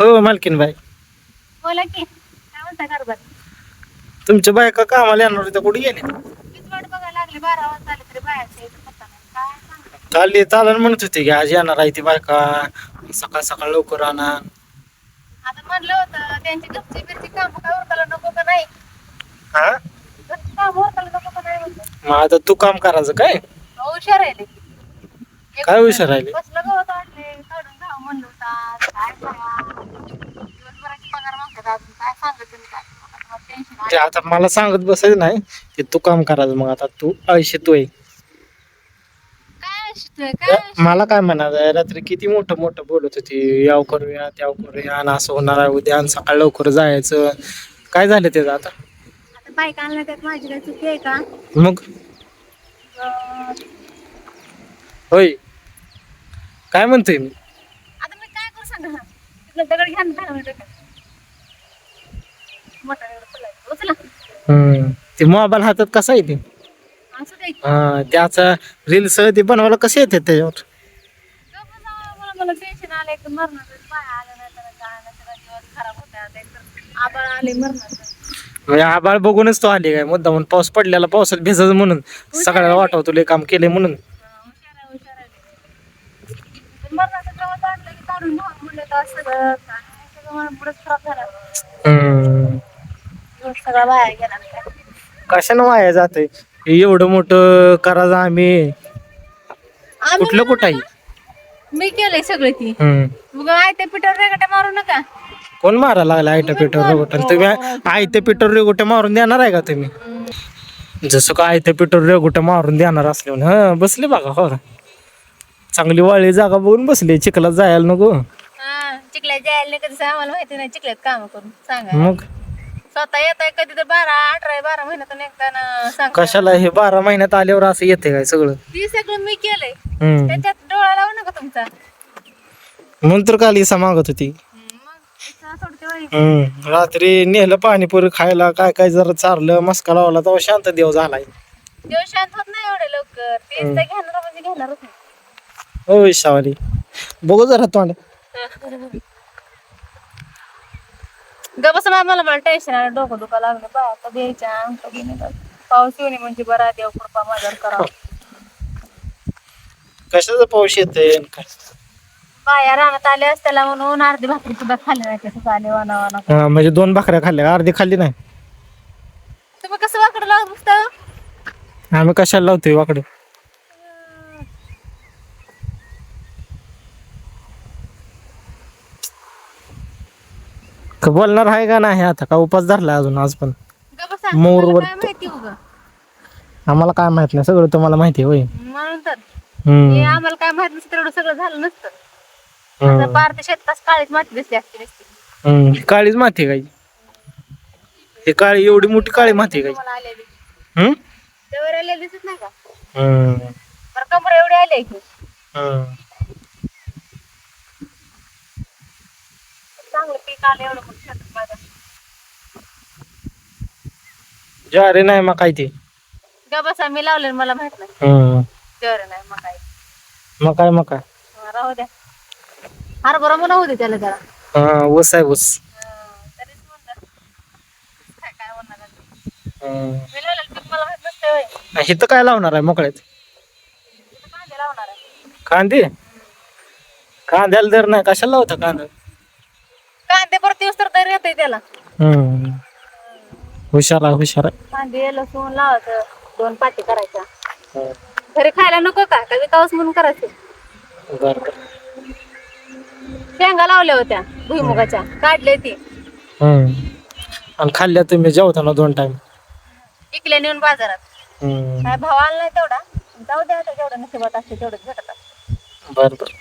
हो मालकीन बाई. बोला की काय म्हणता कारभार तुमच्या बायका कामाला येणार होत्या कुठे गेले मीच वाट बघायला लागले? बारा वाजता आले तरी बाहेरच्या इथं पत्ता नाही. काय सांगता? काल चालन म्हणत होते की आज येणार आहे ती बायका. सकाळ सकाळ लवकर आणा. आता म्हणलं होतं त्यांची बिरची काम काय उरकायला नको का नाही? हा? घरची काम उरकायला नको का नाही म्हणलं? मग आता तू काम करायचं काय? अहो, हुशार काय हुशार राहिले बसलं गवत काढून म्हणलं होता काय करा अजून काय सांगत काय टेन्शन ते आता मला सांगत बसायचं नाही ते तू काम करायचं मग आता तू आयुष्य तू आहे काय शिकतोय काय मला काय म्हणायचं रात्री किती मोठं मोठं बोलत होती याव करूया त्याव करूया आणि असं होणार आहे उद्या आणि सकाळ लवकर जायचं. काय झालं त्याचं आता? आता बाईक आणल्या त्यात माझी काय चुकी आहे का? मग? अं, होय. काय म्हणतोय मी? आता मी काय करू सांगा तिथलं दगड घ्या ना हम्म. ते मोबाईल हातात कसा आहे ते असं द्या की. हा, त्याचा रील्स ते बनवायला कसे येतात त्याच्यावर? गप्प बसा, मला मला टेन्शन आलं एक मरणाचं बाया आलं नाही तर काय नाही तर दिवस खराब होतात एक तर आबाळ आले मरणाचं. म्हणजे आबाळ बघूनच तो आले काय? मुद्दा म्हणून पाऊस पडलेला पावसात भिजत म्हणून. सगळ्याला वाटावं तुला हे काम केले म्हणून. हा, हुशार आहे हुशार आहे. ते मरणाचं गवत आणलं की काढून घ्या म्हणलं तर सगळं काय सगळं मला पुढंच खराब झाला. हम्म. सगळा बाया गेला कशानं वाया जाते एवढं मोठं करायचं आम्ही. आम्ही कुठलं कुठं आहे? मी केलंय सगळं ती. हम्म. ते पिठावर रेगटा मारू नका. कोण मारायला लागला आयत्या पेटवर रेगोट तुम्ही आयत्या पेटवर रेगोट्या मारून देणार आहे का तुम्ही? जसं का आयत्या पेटवर रेगोट्या मारून देणार असले म्हणून. हा बसले बघा हो चांगली वाळी जागा बघून बसले. चिखलात जायला नको. हा चिखल्यात जायला नाही कधी आम्हाला माहिती नाही चिखल्यात काम करून सांगा. मग? स्वतः येत आहे कधी तर बारा अठरा बारा महिन्यातून एकदा सांग कशाला हे बारा महिन्यात आल्यावर असं येते काय सगळं? ती सगळं मी केलंय. हम्म. त्याच्यात डोळा लावू नका तुमचा. म्हणून तर काल इसा मागत होती. हम्म, मग इच्छा सोडते बाई. हम्म रात्री नेलं पाणीपुरी खायला काय काय जरा चारलं मस्का लावला तेव्हा शांत देव झालाय. देव शांत होत नाही एवढे लवकर. ते घेणार म्हणजे घेणारच नाही. हो बघू जरा तोंड. ग बस मला मला टेन्शन आलं डोकं दुखा लागलं. बा आता द्यायच्या नाही बाई. पाऊस येऊ नये म्हणजे बरा देव कृपा माझ्यावर करावं. कशाचा पाऊस येते बाया रानात आले असत्याला म्हणून अर्धी भाकरी सुद्धा खाल्ली नाही तसं आले वाना वाना म्हणजे दोन भाकऱ्या खाल्ल्या अर्धी खाल्ली नाही? तुम्ही कसं वाकडं लावत बसता? आम्ही कशाला लावतोय वाकडे? का बोलणार आहे का नाही आता का उपास धरला अजून आज पण मोर मला वर- काय माहिती उगं आम्हाला काय माहीत नाही सगळं तुम्हाला माहिती होय म्हणून तर हम्म. हे आम्हाला काय माहीत नसतं तेवढं सगळं झालं नसतं हम्म. आता पार ते शेतात काळीच माती दिसली असती नुसती. हम्म. काळीच माती काही हे काळी एवढी मोठी काळी माती आलेली हम्म? आलेली दिसत नाही का हम्म. बरं कमर एवढे आले की हम्म. चांगलं पीक आलं एवढं मोठं शेतात माझ्या ज्वारी नाही मग काय ते? ग बसा मी लावलेलं मला माहीत नाही. हम्म. जर नाही मग काय? मग काय मग काय? हा, राहू द्या. हरभरा म्हणा त्याला जरा. हा, ऊस आहे ऊस. हा, तरीच म्हणलं. काय काय म्हणणार आता. हम्म. मी लावलेलं पीक मला माहीत नसतं होय. इथं काय लावणार आहे मोकळ्यात? इथं कांदे लावणार आहे. कांदे? कांद्याला दर नाही. कशाला लावता कांदा? परत दिवस तर दर येते त्याला. हम्म. हुशार आहे हुशार आहे. कांदे लसूण लावायचं दोन पाती करायच्या. हम्म. घरी खायला नको का? का विकावच म्हणून करायचं? बरं बरं. शेंगा लावल्या होत्या भुईमुगाच्या. काढले ती. हम्म. आणि खाल्ल्या तुम्ही जेवताना दोन टाइम इकल्या नेऊन बाजारात. काय भाव आला नाही तेवढा. जाऊ द्या आता जेवढं नशिबात असते तेवढंच भेटत असतं. बरं बरं.